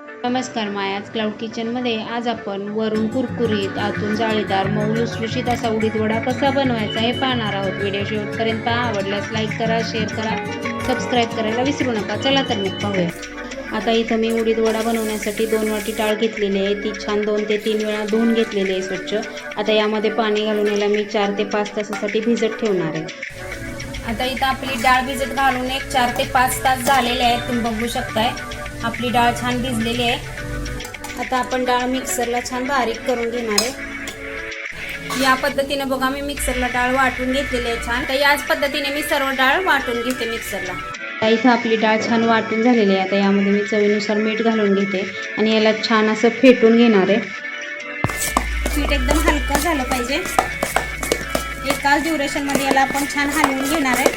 नमस्कार मायाज क्लाउड किचनमध्ये आज आपण वरून कुरकुरीत आतून जाळीदार मऊ लुसलुशीत असा उडीद वडा कसा बनवायचा हे पाहणार आहोत. व्हिडिओ शेवटपर्यंत पहा. आवडल्यास लाईक करा शेअर करा सबस्क्राईब करायला विसरू नका. चला तर मग पाहूया. आता इथं मी उडीद वडा बनवण्यासाठी दोन वाटी टाळ घेतलेली आहे. ती छान दोन ते तीन वेळा धुवून घेतलेली आहे स्वच्छ. आता यामध्ये पाणी घालून याला मी चार ते पाच तासासाठी भिजत ठेवणार आहे. आता इथं आपली डाळ भिजत घालून एक चार ते पाच तास झालेले आहेत. तुम्ही बघू शकताय. आपली डाळ छान भिजलेली आहे. आता आपण डाळ मिक्सरला छान बारीक करून घेणार आहे. या पद्धतीने बघा मी मिक्सरला डाळ वाटून घेतलेली आहे छान. तर याच पद्धतीने मी सर्व डाळ वाटून घेते मिक्सरला. इथं आपली डाळ छान वाटून झालेली आहे. आता यामध्ये मी चवीनुसार मीठ घालून घेते आणि याला छान असं फेटून घेणार आहे. पीठ एकदम हलकं झालं पाहिजे. एकाच ड्युरेशनमध्ये याला आपण छान हलवून घेणार आहे.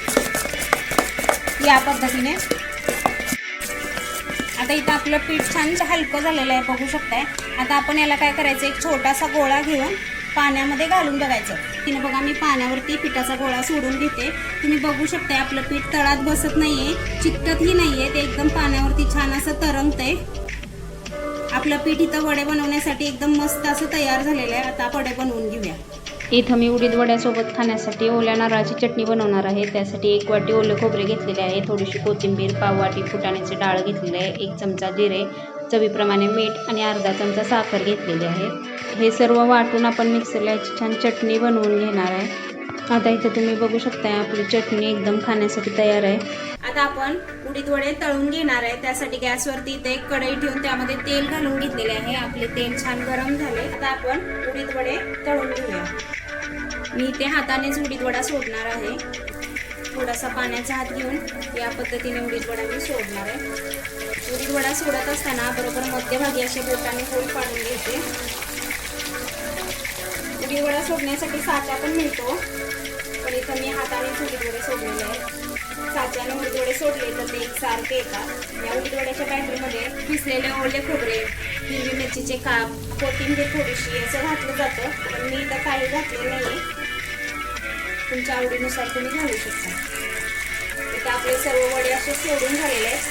या पद्धतीने. आता इथं आपलं पीठ छान हलकं झालेलं आहे बघू शकताय. आता आपण याला काय करायचं एक छोटासा गोळा घेऊन पाण्यामध्ये घालून बघायचं. तिने बघा मी पाण्यावरती पिठाचा गोळा सोडून घेते. तुम्ही बघू शकताय आपलं पीठ तळात बसत नाहीये चिकटतही नाहीये. ते एकदम पाण्यावरती छान असं तरंगतंय. आपलं पीठ इथं वडे बनवण्यासाठी एकदम मस्त असं तयार झालेलं आहे. आता वडे बनवून घेऊया. इथं मी उडीद वड्यासोबत खाण्यासाठी ओल्या नारळाची चटणी बनवणार आहे. त्यासाठी एक वाटी ओले खोबरे घेतलेले आहे. थोडीशी कोथिंबीर पाव वाटी फुटाण्याचे डाळ घेतलेले आहे. एक चमचा जिरे चवीप्रमाणे मीठ आणि अर्धा चमचा साखर घेतलेली आहे. हे सर्व वाटून आपण मिक्सरला याची छान चटणी बनवून घेणार आहे. आता इथं तुम्ही बघू शकता आपली चटणी एकदम खाण्यासाठी तयार आहे. आता आपण उडीद वडे तळून घेणार आहे. त्यासाठी गॅसवरती इथे एक कढई ठेवून त्यामध्ये तेल घालून घेतलेले आहे. आपले तेल छान गरम झाले. आता आपण उडीद वडे तळून घेऊया. मी इथे हातानेच उडीद वडा सोडणार आहे. थोडासा पाण्याचा हात घेऊन या पद्धतीने उडीद वडा मी सोडणार आहे. उडीद वडा सोडत असताना बरोबर मध्यभागी अशा बोटाने होल पाडून घ्यायचे. उडीद वडा सोडण्यासाठी साचा पण मिळतो पण इथं मी हातानेच उडीद वडे सोडलेले आहेत. साच्याने उडीदवडे सोडले तर ते एकसारखे येतात. या उडीदवड्याच्या बॅटरीमध्ये पिसलेले ओले खोबरे हिरवी मिरचीचे काप कोथिंबीर थोडीशी असं घातलं जातं पण मी इथं काही घातले नाही. तुमच्या आवडीनुसार तुम्ही घालू शकता. इथं आपले सर्व वडे असे सोडून झालेले आहेत.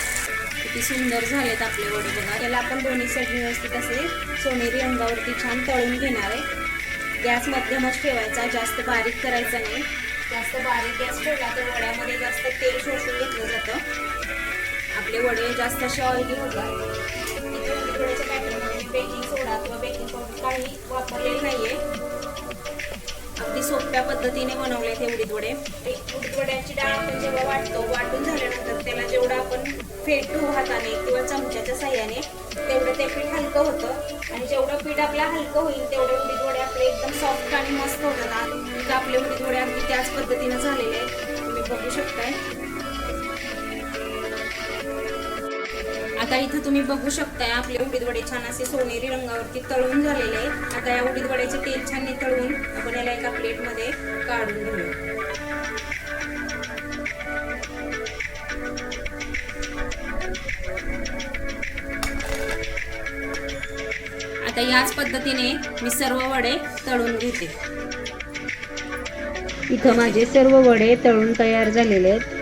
किती सुंदर झालेत आपले वडे बघा. त्याला आपण दोन्ही साईड व्यवस्थित असे सोनेरी रंगावरती छान तळून घेणार आहे. गॅस मध्यमच ठेवायचा जास्त बारीक करायचा नाही. जास्त बारीक गॅस ठेवला तर वड्यामध्ये जास्त तेल शोषून घेतलं जातं. आपले वडे जास्त असे ऑइली होतात. इथे पॅटर्नमध्ये बेकिंग सोडा किंवा बेकिंग पावडर काही वापरलेलं सोप्या पद्धतीने बनवले ते उडीद वडे ते उडीद वड्याची डाळ आपण जेव्हा वाटतो वाटून झाल्यानंतर त्याला जेवढं आपण फेटू हाताने किंवा चमच्याच्या साह्याने तेवढं ते पीठ हलकं होतं. आणि जेवढं पीठ आपलं हलकं होईल तेवढे उडीद वडे आपले एकदम सॉफ्ट आणि मस्त होतात. आपले उडीद वडे अगदी त्याच पद्धतीनं झालेले आहेत. तुम्ही बघू शकताय. आता इथं तुम्ही बघू शकताय आपले उडीद वडे छान असे सोनेरी रंगावरती तळून झालेले आहेत. आता या उडीद वड्याचे तेल छान तळून आपण याला एका प्लेटमध्ये काढून घेऊया. आता याच पद्धतीने मी सर्व वडे तळून घेते. इथं माझे सर्व वडे तळून तयार झालेले आहेत.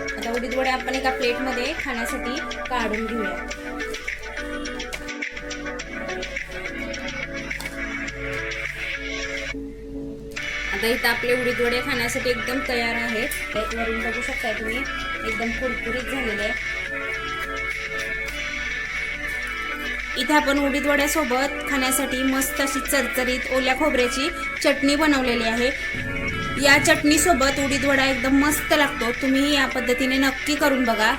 आता वडे आपण एका प्लेटमध्ये खाण्यासाठी काढून घेऊया. आता इथं आपले उडीद वडे खाण्यासाठी एकदम तयार आहेत. त्याच्यावरून बघू शकता तुम्ही एकदम कुरकुरीत झालेले आहे इथे आपण उडीद वड्यासोबत खाण्यासाठी मस्त अशी चरचरीत ओल्या खोबऱ्याची चटणी बनवलेली आहे. या चटणीसोबत उडीद वडा एकदम मस्त लागतो. तुम्ही या पद्धतीने नक्की करून बघा.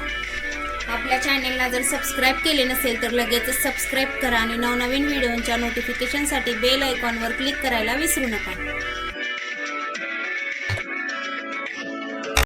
आपल्या चॅनेलला जर सबस्क्राईब केले नसेल तर लगेचच सबस्क्राईब करा आणि नवनवीन व्हिडिओच्या नोटिफिकेशनसाठी बेल आयकॉनवर क्लिक करायला विसरू नका.